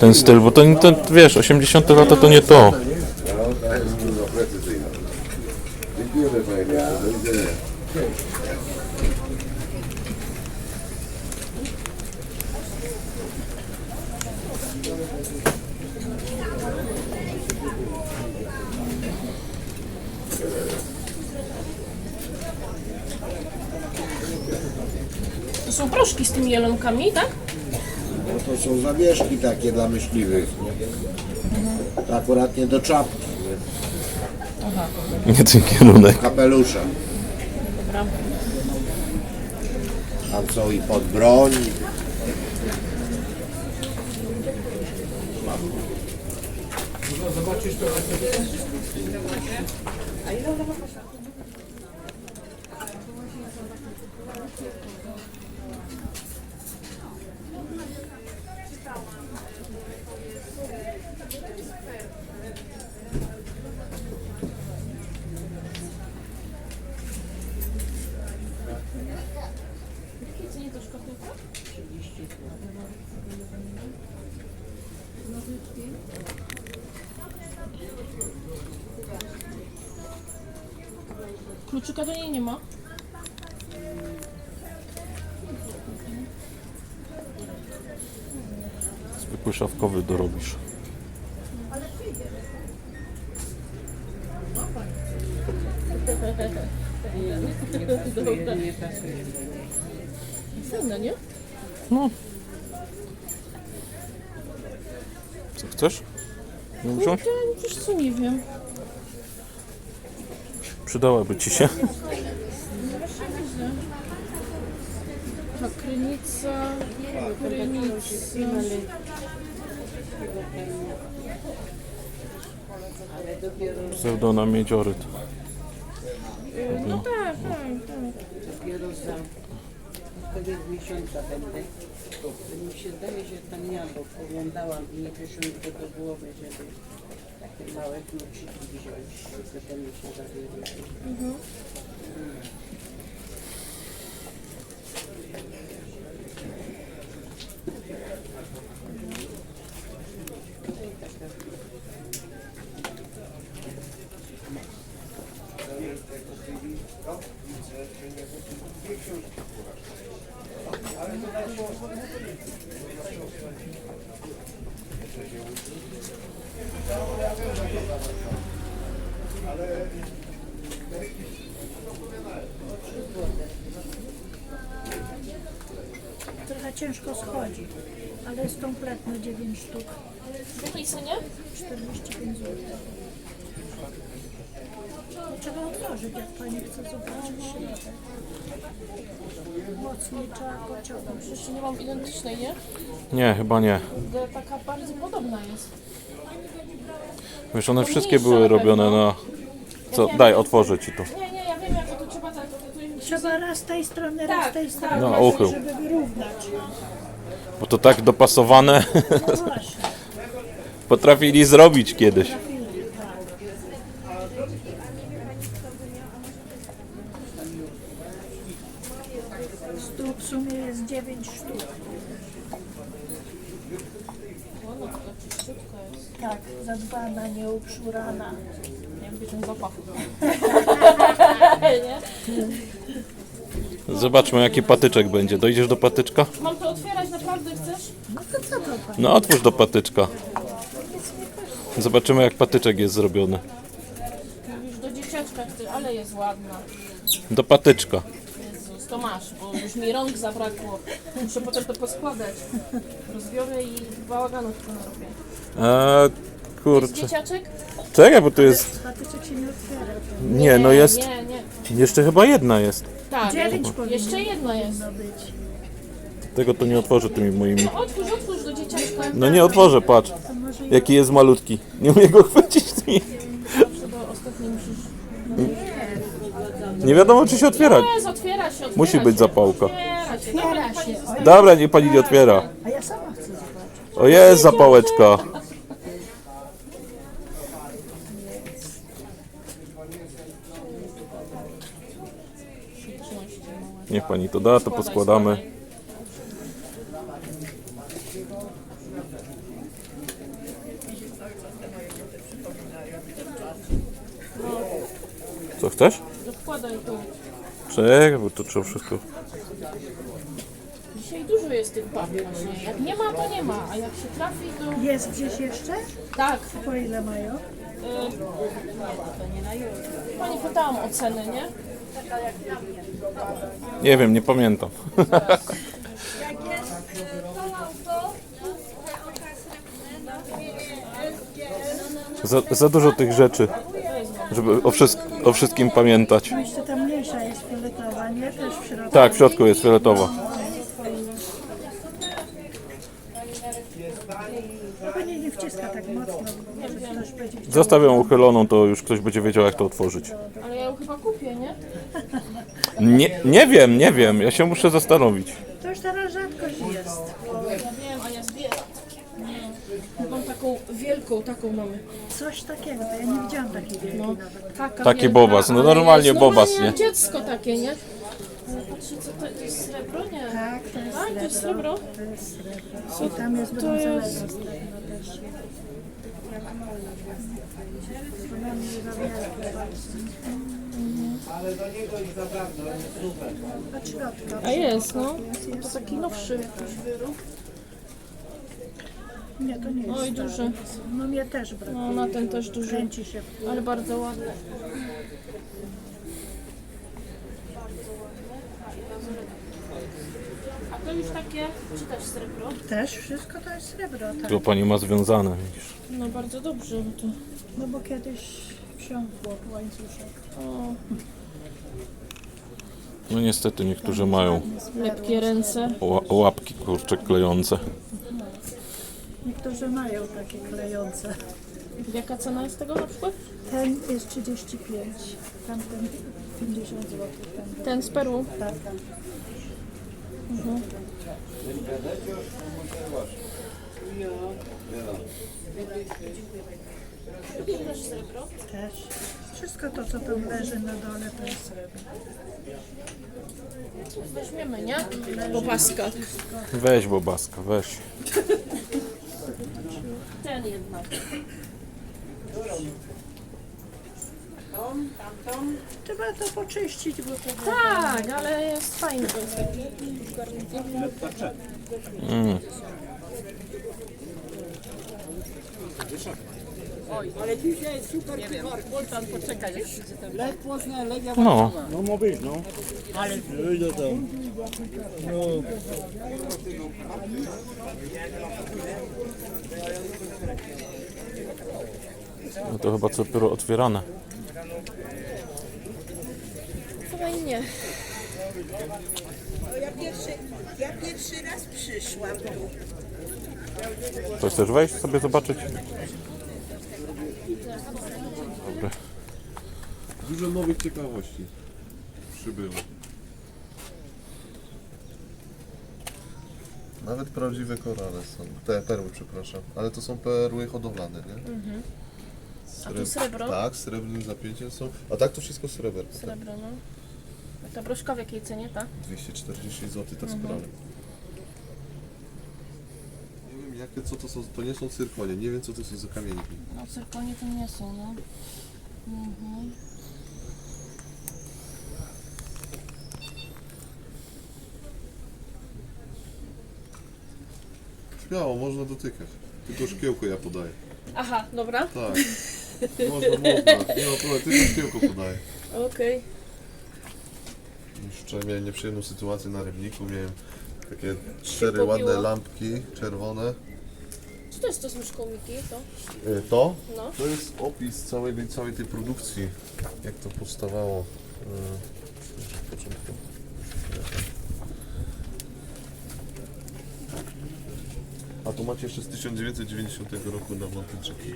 ten styl, bo to, to wiesz, 80 lata to nie to. To są proszki z tymi jelonkami, tak? To są zawieszki takie dla myśliwych. To akurat nie do czapki, Nie ten kierunek. kapelusza. Dobra. Tam są i pod broń. Kluczyka do niej nie ma. Zwykły szafkowy dorobisz. Nie? No. Co chcesz? Nie wziąć? Przecież co nie wiem. Przydałaby ci się. Ta krynica, krynica. Pseudona miedzioryt. No tak, tak, tak. dopiero za któregoś miesiąca będę. Mi się zdaje, że tam ja, bo poglądałam i nie przyszło mi to do głowy, żeby takie małe kluczyki wziąć, żeby mi się zawierały. Trochę ciężko schodzi, ale jest kompletny 9 sztuk, W jakiej cenie? 45 zł. No, Trzeba otworzyć, jak pani chce zobaczyć środek. Mocniej trzeba pociągnąć. Jeszcze nie mam identycznej, nie? Nie, chyba nie. To taka bardzo podobna jest. Wiesz, one wszystkie były robione na... Co? Daj, otworzę ci to. Nie, nie, ja wiem jak to trzeba tak, to, Trzeba raz z tej strony, raz Tak, z tej tak. strony, No, uchył. żeby wyrównać. Bo to tak dopasowane No właśnie. Potrafili zrobić kiedyś. Stóp w sumie jest 9 sztuk. Tak, zadbana, nieukszurana. Nie wiem, ten zapach. Zobaczmy jaki patyczek będzie. Dojdziesz do patyczka? Mam to otwierać, naprawdę chcesz? No to co to pani? No otwórz do patyczka. Zobaczymy jak patyczek jest zrobiony. Już do dzieciaczka chcę, ale jest ładna. Do patyczka. Jezus, to masz, bo już mi rąk zabrakło. Muszę potem to poskładać. Rozbiorę i bałaganu tylko narobię. Eee, Jest kurczę. dzieciaczek? Czekaj, bo tu jest... Patyczek się nie otwiera. Nie, no jest... Nie, nie. Jeszcze chyba jedna jest. Tak, Dziewięć powinno jeszcze jedna jest. być. Tego to nie otworzę tymi moimi... Otwórz, otwórz do dzieciaczka. No nie otworzę, patrz. Jaki jest malutki. Nie umiem go chwycić. Nie wiadomo czy się otwiera. Jest, otwiera się, otwiera Musi się. być zapałka. Otwiera się. Dobra, niech pani zostawi. Dobra, niech pani nie otwiera. A ja sama chcę zobaczyć. O jest zapałeczka. Niech pani to da, to poskładamy. Chcesz? Dokładaj tu. Czekaj, bo to trzeba wszystko... Dzisiaj dużo jest tych bab właśnie. Jak nie ma, to nie ma, a jak się trafi, to... Jest gdzieś jeszcze? Tak. Po ile mają? Y... Pani pytałam o ceny, nie? Nie wiem, nie pamiętam. Za, za dużo tych rzeczy, żeby o, wszystk o wszystkim pamiętać. Jeszcze ta mniejsza jest fioletowa, nie? Też w środku. Tak, w środku jest fioletowa. No Pani nie wciska tak mocno, bo może ktoś będzie chciał. Zostawię ją uchyloną, to już ktoś będzie wiedział jak to otworzyć. Ale ja ją chyba kupię, nie? Nie, nie wiem, nie wiem, ja się muszę zastanowić. To już teraz rzadkość jest. Ja wiem, a ja zbieram takie. Mam taką wielką, taką mamy. Coś takiego, to ja nie widziałam takiej wielkiej No, nawet. taka Taki wielka, bobas, no ale normalnie jest bobas, jak nie? dziecko takie, nie? Ale patrzcie, co to, to jest srebro, nie? Tak, to jest Tak, to jest srebro. To jest srebro. I tam jest brązowego srebro też. To nam nie za wielkie właśnie. Od środka. A jest, no. To taki nowszy jakiś wyrób. Nie, to nie jest Oj, stary. duży. No mnie też brakuje. No, na ten też duży. Kręci się. Ale bardzo ładny. A to już takie, czy też srebro? Też wszystko to jest srebro, tak. To pani ma związane, widzisz. No bardzo dobrze, bo to... No bo kiedyś wsiąkło łańcuszek. O, No niestety niektórzy mają lepkie ręce. ła- łapki kurcze klejące. Niektórzy mają takie klejące. Jaka cena jest tego na przykład? Ten jest 35, tamten 50 zł. Ten, Ten z perłą. tak. Też srebro. Też. Wszystko to, co tam leży na dole, to jest srebro. Weźmiemy, nie? Bobaska. Weź bobaska, weź. Ten jednak. Trzeba to poczyścić, bo to Tak, ale jest fajny garnitur. Mm. Ale dzisiaj super kuchar, Polczan, poczekaj. Lech Poznań, Legia No, No ma być, no. Ale idę tam. No. no to chyba co dopiero otwierane. Fajnie. Ja pierwszy, ja pierwszy raz przyszłam tu. To chcesz wejść sobie zobaczyć? Dobra. Dużo nowych ciekawości przybyło. Nawet prawdziwe korale są. Te perły, przepraszam. Ale to są perły hodowlane, nie? A tu srebro? Tak, srebrnym zapięciem są. A tak to wszystko sreber. Srebro, no. A Ta broszka w jakiej cenie, tak? 240 zł ta sprawa. Co to są, to nie są cyrkonie, nie wiem co to są za kamienki. No cyrkonie to nie są, no. Mhm. Śmiało, można dotykać. Tylko szkiełko ja podaję. Aha, dobra. Tak. Można, można. Nie ma problemu, tylko szkiełko podaję. Okej. Wczoraj miałem nieprzyjemną sytuację na rybniku, miałem takie cztery pobiło? ładne lampki czerwone. To jest to z myszką Miki? To? Y, To? No. To jest opis całej, całej tej produkcji, jak to powstawało. y, w początku. A tu macie jeszcze z 1990 roku na Montyczyki.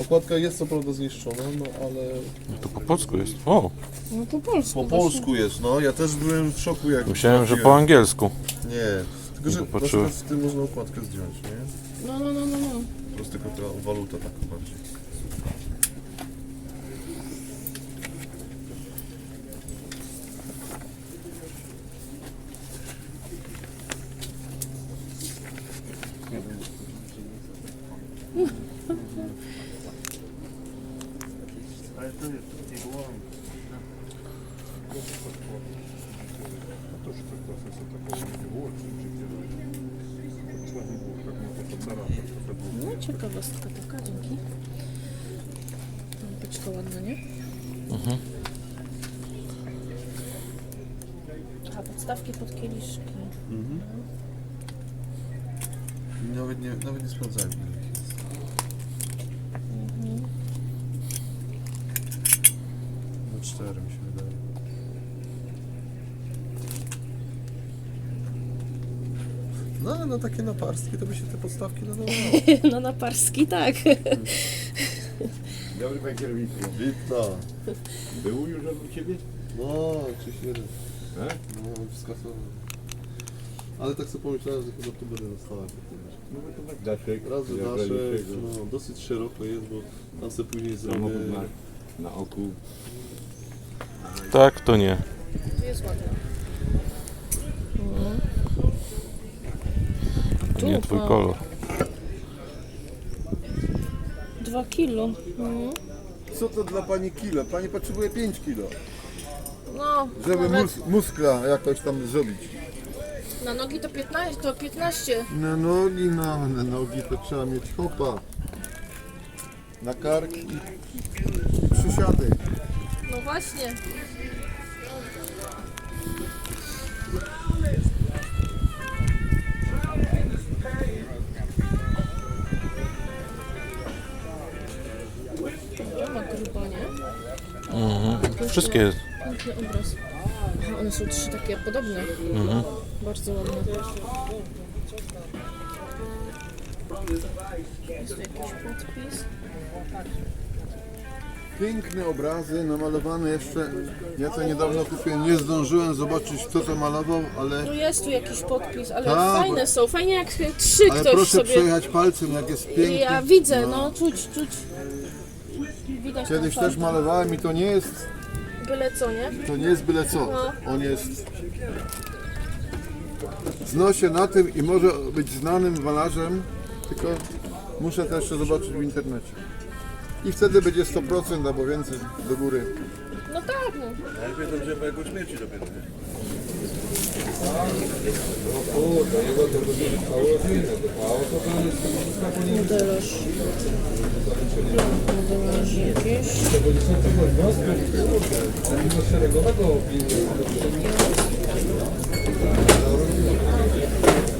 Okładka jest co prawda zniszczona, no ale No to po polsku jest. O, No po polsku. po polsku jest, no. Ja też byłem w szoku jak myślałem, że po trafiłem. angielsku. Nie, tylko że na popatrzyłem. przykład w tym można okładkę zdjąć, nie? No, no, no, no, no. Po prostu tylko ta waluta taka bardziej. Ale to jest, nie było No taka, dzięki. Beczka ładna, nie? A podstawki pod kieliszki. Nawet nie, nawet nie sprawdzałem ile ich jest. No cztery mi się wydaje. No ale na takie naparstki to by się te podstawki nadawało. No na parski tak. Dobry panie kierowniku. Witam. Był już od ciebie? No, czy się Tak? No, skasował. Ale tak sobie pomyślałem, że chyba tu będę nastawiał. No bo to tak daszek. Nasze, braliście go. no, dosyć szeroko jest, bo tam sobie później zrobię... Samochód na, na oku. Tak, to nie. Tu jest ładna. To nie twój kolor. Dwa kilo. Mhm. Co to dla pani kilo? Pani potrzebuje 5 kilo, No, żeby nawet mus, muskla jakoś tam zrobić. na nogi to 15, to 15. Na nogi, no, na nogi to trzeba mieć hopa. Na kark i przysiady. No właśnie. Wszystkie Piękny obraz. Aha, one są trzy takie podobne. Bardzo ładne. Jest tu jakiś podpis. Piękne obrazy, namalowane jeszcze. Ja to niedawno kupiłem, nie zdążyłem zobaczyć kto to malował, ale, No jest tu jakiś podpis, ale Tak, fajne bo- są. Fajnie jak trzy ale ktoś proszę sobie... przejechać palcem jak jest pięknie. Ja widzę, no, czuć, czuć. Widać Kiedyś też malowałem i to nie jest, Byle co, nie? to nie jest byle co. No. On jest zna się na tym i może być znanym malarzem, tylko muszę też jeszcze zobaczyć w internecie. I wtedy będzie 100% albo więcej do góry. No tak, no. Najpierw dobrze, bo jego śmierci dopiero. Modelarz. Modelarz jakieś.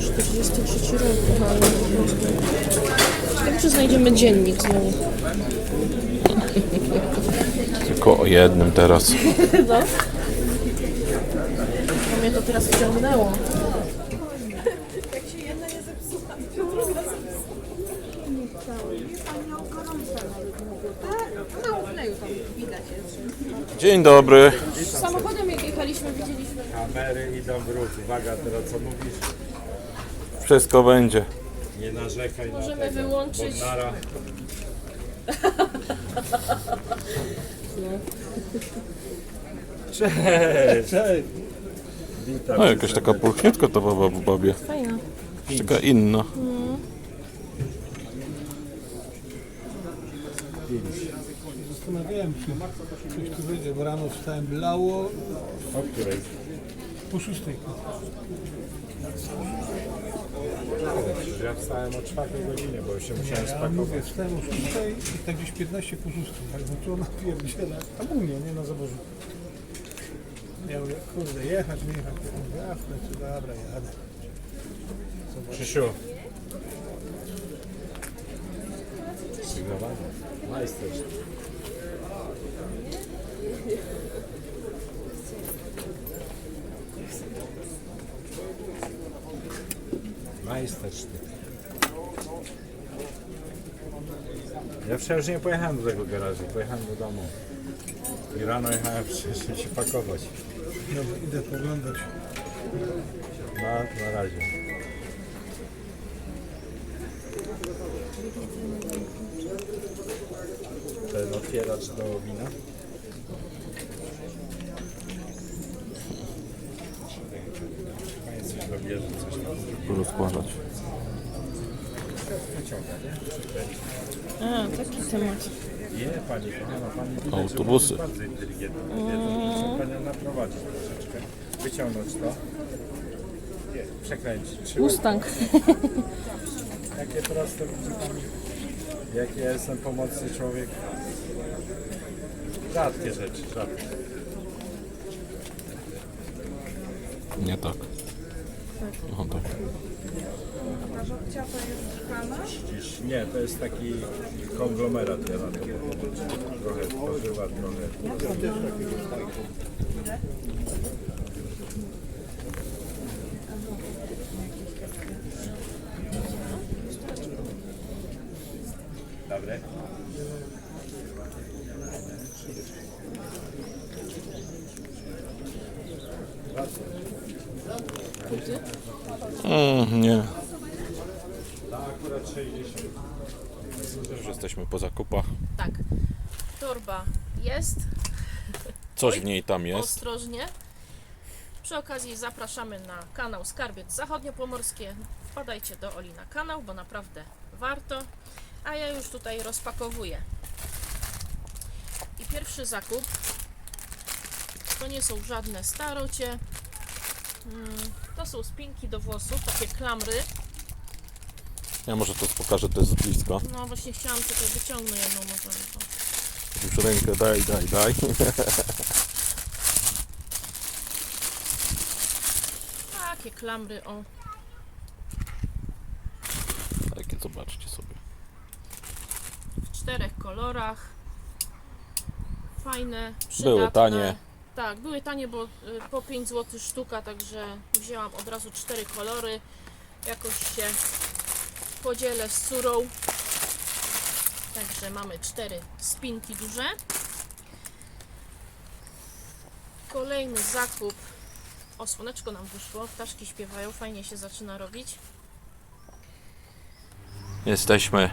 Czterdziesty trzeci rok, kochany. Ciekawe, czy znajdziemy dziennik znowu. tylko o jednym teraz. No. Mnie to teraz wciągnęło. Dzień dobry. Samochodem jak jechaliśmy, widzieliśmy. Kamery idą w ruch. Uwaga teraz co mówisz? Wszystko będzie. Nie narzekaj na Możemy tego. wyłączyć. Bodnara. Cześć! Cześć! No jakaś taka pulchniutka ta baba w babie. Fajna. Taka inna. Zastanawiałem się, coś tu wyjdzie, bo rano wstałem, blało O której? po szóstej. Ja wstałem o 4 godzinie, bo już się musiałem Ja spakować. mówię, wstałem o szóstej i tak gdzieś 15 po szóstej. Tak, no to ona pierdziela. A u mnie, nie na zaborzu. Mówię, kurde, jechać, nie jechać. Ja w końcu, dobra, jadę. Krzysiu. Sygnowanie. Majsterz. Majstersztyk. Ja wczoraj już nie pojechałem do tego garażu, pojechałem do domu. I rano jechałem przecież się pakować. Dobra, idę poglądać. Na, na razie. Ten otwieracz do wina. Coś dobierze, coś tam Rozkładać. wyciąga, nie? A, taki temat. Nie, pani kochana, pani widać, Autobusy. że pani jest bardzo inteligentna. Wiedzą, że muszę panią naprowadzić troszeczkę. wyciągnąć to. Przekręcić. Trzy Mustang. Jakie proste, widzi pani, jaki ja jestem pomocny człowiek. Rzadkie rzeczy, rzadkie. Nie tak. O, tak. Dziś, nie, to jest taki konglomerat, ja na to trochę pożywa, trochę. Dobre. Mm, nie. Ta akurat 60. Już jesteśmy po zakupach. Tak. Torba jest. Coś w niej tam jest. Ostrożnie. Przy okazji zapraszamy na kanał Skarbiec Zachodniopomorskie. Wpadajcie do Oli na kanał, bo naprawdę warto. A ja już tutaj rozpakowuję. I pierwszy zakup to nie są żadne starocie. Mm, To są spinki do włosów, takie klamry. Ja może to pokażę też z bliska. No właśnie chciałam tutaj wyciągnąć jedną może. to- Już rękę daj, daj, daj. Takie klamry, o. Takie zobaczcie sobie. w czterech kolorach. Fajne, przydatne. Były tanie. Tak, były tanie, bo y, po 5 zł sztuka, także wzięłam od razu cztery kolory. Jakoś się podzielę z córą. Także mamy cztery spinki duże. Kolejny zakup. O, słoneczko nam wyszło, ptaszki śpiewają, fajnie się zaczyna robić. Jesteśmy.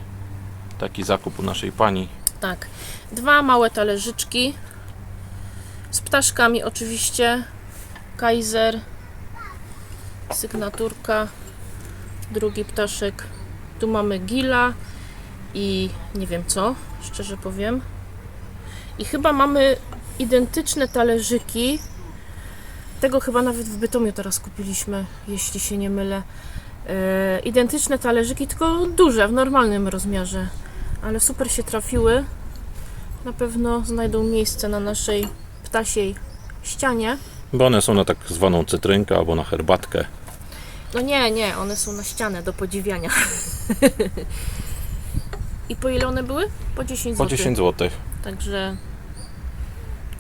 Taki zakup u naszej pani. Tak, dwa małe talerzyczki z ptaszkami oczywiście. Kaiser, sygnaturka, drugi ptaszek. Tu mamy gila i nie wiem co, szczerze powiem. I chyba mamy identyczne talerzyki. Tego chyba nawet w Bytomiu teraz kupiliśmy, jeśli się nie mylę. E, identyczne talerzyki, tylko duże, w normalnym rozmiarze ale super się trafiły. Na pewno znajdą miejsce na naszej ptasiej ścianie. Bo one są na tak zwaną cytrynkę albo na herbatkę. No nie, nie, one są na ścianę do podziwiania. I po ile one były? Po 10 Po zł. 10 zł. Także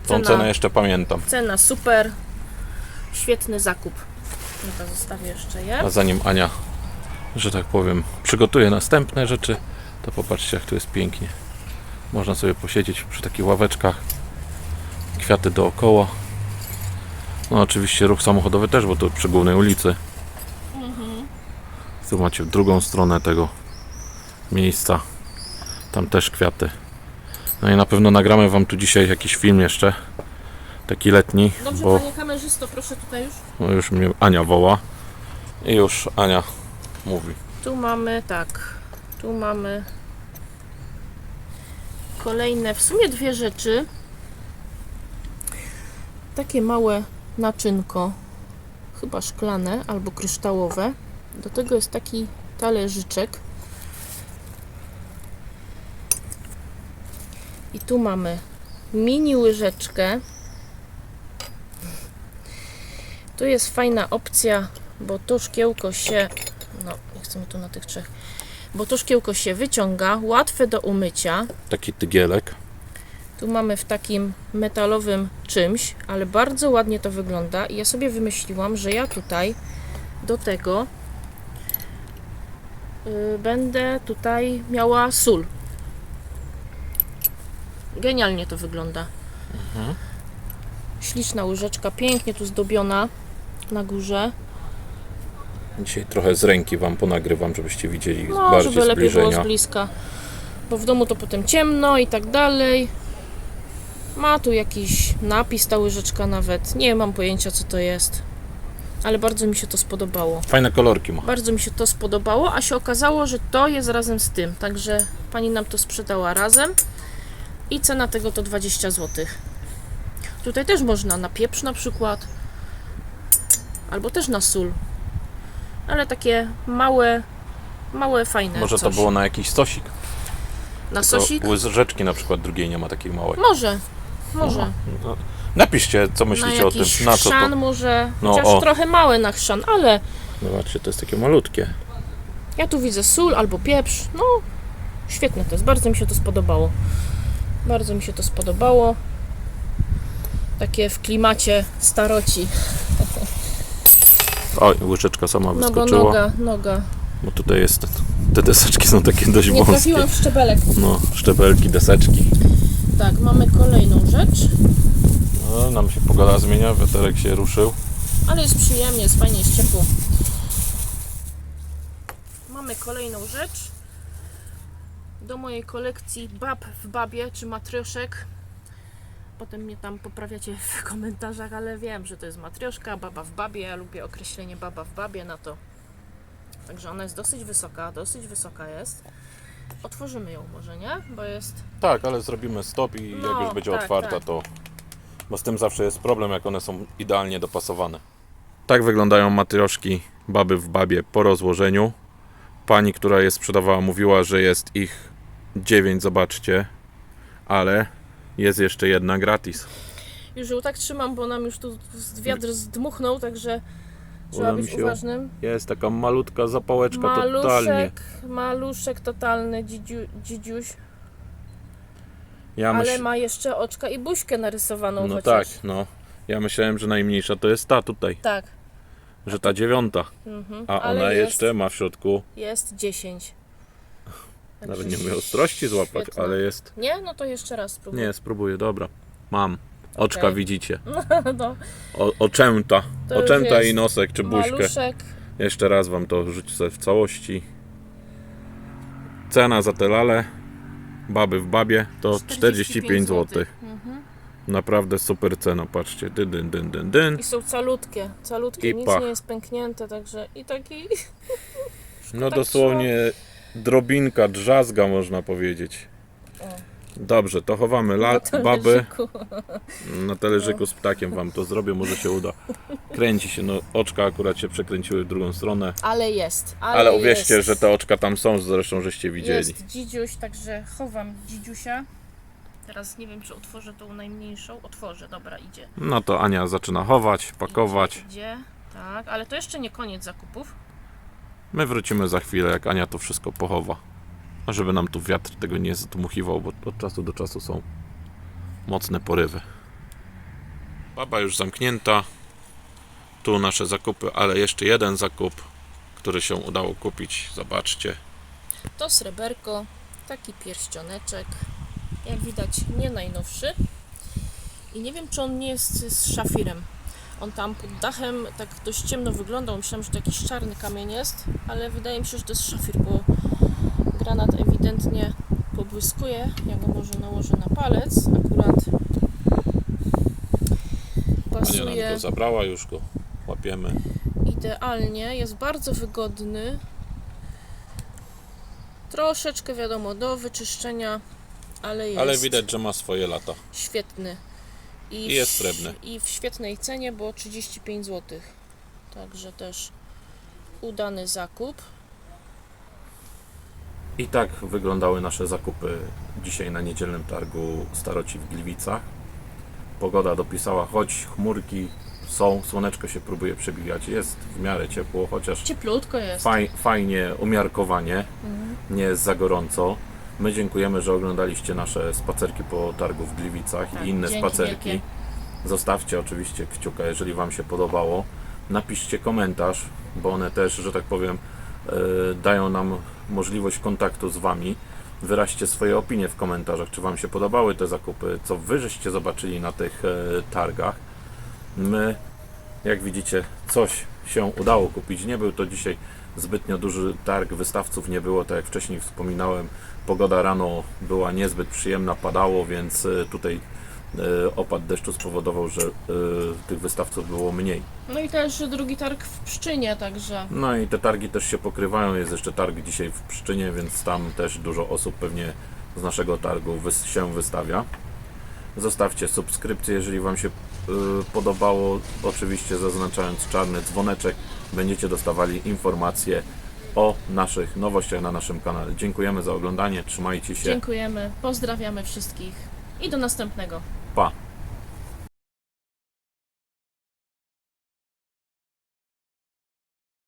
Tą Cena. cenę jeszcze pamiętam. cena super. Świetny zakup. Dobra, zostawię jeszcze je. A zanim Ania, że tak powiem, przygotuje następne rzeczy, to popatrzcie jak tu jest pięknie. Można sobie posiedzieć przy takich ławeczkach. Kwiaty dookoła. No oczywiście ruch samochodowy też, bo to przy głównej ulicy. Tu macie w drugą stronę tego miejsca. Tam też kwiaty. No i na pewno nagramy Wam tu dzisiaj jakiś film jeszcze. Taki letni, Dobrze, bo panie kamerzysto, proszę tutaj już. no już mnie Ania woła. I już Ania mówi. Tu mamy tak, tu mamy kolejne, w sumie dwie rzeczy. Takie małe naczynko, chyba szklane albo kryształowe. Do tego jest taki talerzyczek. I tu mamy mini łyżeczkę. Tu jest fajna opcja, bo to szkiełko się no, nie chcemy tu na tych trzech. Bo to szkiełko się wyciąga, łatwe do umycia. Taki tygielek. Tu mamy w takim metalowym czymś, ale bardzo ładnie to wygląda. I ja sobie wymyśliłam, że ja tutaj do tego y, będę tutaj miała sól. Genialnie to wygląda. Śliczna łyżeczka, pięknie tu zdobiona na górze. Dzisiaj trochę z ręki Wam ponagrywam, żebyście widzieli No, bardziej żeby lepiej było z zbliżenia. bliska. Bo w domu to potem ciemno i tak dalej. Ma tu jakiś napis, ta łyżeczka nawet. Nie mam pojęcia, co to jest. Ale bardzo mi się to spodobało. Fajne kolorki ma. Bardzo mi się to spodobało, a się okazało, że to jest razem z tym. Także pani nam to sprzedała razem. I cena tego to 20 zł. Tutaj też można na pieprz na przykład. Albo też na sól. Ale takie małe, małe, fajne Może to coś. było na jakiś stosik. Na To sosik? łyżeczki na przykład drugiej nie ma takiej małej. Może, może. No, Napiszcie, co na myślicie o tym. Na co chrzan to? może, No, chociaż o. trochę małe na chrzan, ale Zobaczcie, to jest takie malutkie. ja tu widzę sól albo pieprz. No, świetne to jest, bardzo mi się to spodobało. Bardzo mi się to spodobało. Takie w klimacie staroci. Oj, łyżeczka sama No bo wyskoczyła. noga, noga. Bo tutaj jest. Te deseczki są takie dość Nie wąskie. trafiłam w szczebelek. No, szczepelki, deseczki. Tak, mamy kolejną rzecz, No, nam się pogoda zmienia, wiaterek się ruszył. ale jest przyjemnie, jest fajnie, jest ciepło. Mamy kolejną rzecz do mojej kolekcji bab w babie, czy matrioszek. Potem mnie tam poprawiacie w komentarzach, ale wiem, że to jest matrioszka, baba w babie. Ja lubię określenie baba w babie na to. Także ona jest dosyć wysoka, dosyć wysoka jest. Otworzymy ją może, nie? Bo jest Tak, ale zrobimy stop i jak No, już będzie tak, otwarta, tak. to. Bo z tym zawsze jest problem, jak one są idealnie dopasowane. Tak wyglądają matrioszki baby w babie po rozłożeniu. Pani, która je sprzedawała, mówiła, że jest ich 9, zobaczcie, ale jest jeszcze jedna gratis. Już ją tak trzymam, bo nam już tu z wiatr zdmuchnął, także trzeba być się. uważnym. Jest taka malutka zapałeczka totalnie. Maluszek, maluszek totalny, dzidziu, dzidziuś, Ja ale myśl... ma jeszcze oczka i buźkę narysowaną No tak, chociaż. no. Ja myślałem, że najmniejsza to jest ta tutaj, Tak, że ta dziewiąta, mhm. a ale ona jest, jeszcze ma w środku, jest 10. nawet nie umie ostrości złapać, ale jest Nie? No to jeszcze raz spróbuję. Nie, spróbuję, dobra. Mam. Oczka Okej. widzicie. No, O, oczęta. To Oczęta i nosek czy buźkę. maluszek, Jeszcze raz wam to rzucę w całości. Cena za te lale baby w babie to 45 zł. Mhm. Naprawdę super cena, patrzcie. Dyn, dyn, dyn, dyn, dyn. I są calutkie, calutkie, I nic pach. nie jest pęknięte, także i taki... No tak dosłownie drobinka, drzazga można powiedzieć. Dobrze, to chowamy la- na baby na talerzyku z ptakiem wam to zrobię, może się uda. Kręci się, no oczka akurat się przekręciły w drugą stronę. Ale jest, ale, Ale uwierzcie, jest. że te oczka tam są, zresztą żeście widzieli. Jest dzidziuś, także chowam dzidziusia. Teraz nie wiem, czy otworzę tą najmniejszą. Otworzę, dobra, idzie. No to Ania zaczyna chować, pakować. Idzie, idzie. Tak, ale to jeszcze nie koniec zakupów. My wrócimy za chwilę, jak Ania to wszystko pochowa. A żeby nam tu wiatr tego nie zdmuchiwał, bo od czasu do czasu są mocne porywy. Baba już zamknięta. Tu nasze zakupy, ale jeszcze jeden zakup, który się udało kupić. Zobaczcie. To sreberko, taki pierścioneczek. Jak widać, nie najnowszy. I nie wiem, czy on nie jest z szafirem. On tam pod dachem tak dość ciemno wyglądał. Myślałam, że to jakiś czarny kamień jest, ale wydaje mi się, że to jest szafir, bo granat ewidentnie pobłyskuje. Ja go może nałożę na palec. Akurat Ania pasuje nam go zabrała, już go łapiemy. idealnie. Jest bardzo wygodny. Troszeczkę wiadomo do wyczyszczenia, ale jest Ale widać, że ma swoje lata. świetny. I jest w- srebrny. I w świetnej cenie, bo 35 zł. Także też udany zakup. I tak wyglądały nasze zakupy dzisiaj na niedzielnym targu Staroci w Gliwicach. Pogoda dopisała, choć chmurki są, słoneczko się próbuje przebijać, jest w miarę ciepło, chociaż Cieplutko jest. faj, fajnie, umiarkowanie, nie jest za gorąco. My dziękujemy, że oglądaliście nasze spacerki po targu w Gliwicach Tak, i inne spacerki. wielkie. Zostawcie oczywiście kciuka, jeżeli Wam się podobało. Napiszcie komentarz, bo one też, że tak powiem, e, dają nam możliwość kontaktu z Wami. Wyraźcie swoje opinie w komentarzach, czy Wam się podobały te zakupy, co Wy żeście zobaczyli na tych e, targach. My, jak widzicie, coś się udało kupić. Nie był to dzisiaj zbytnio duży targ, wystawców nie było, tak jak wcześniej wspominałem. Pogoda rano była niezbyt przyjemna, padało, więc e, tutaj opad deszczu spowodował, że e, tych wystawców było mniej. No i też drugi targ w Pszczynie, także No i te targi też się pokrywają. Jest jeszcze targ dzisiaj w Pszczynie, więc tam też dużo osób pewnie z naszego targu się wystawia. Zostawcie subskrypcję, jeżeli Wam się podobało, oczywiście zaznaczając czarny dzwoneczek, będziecie dostawali informacje o naszych nowościach na naszym kanale. Dziękujemy za oglądanie, trzymajcie się, Dziękujemy, pozdrawiamy wszystkich i do następnego. Pa!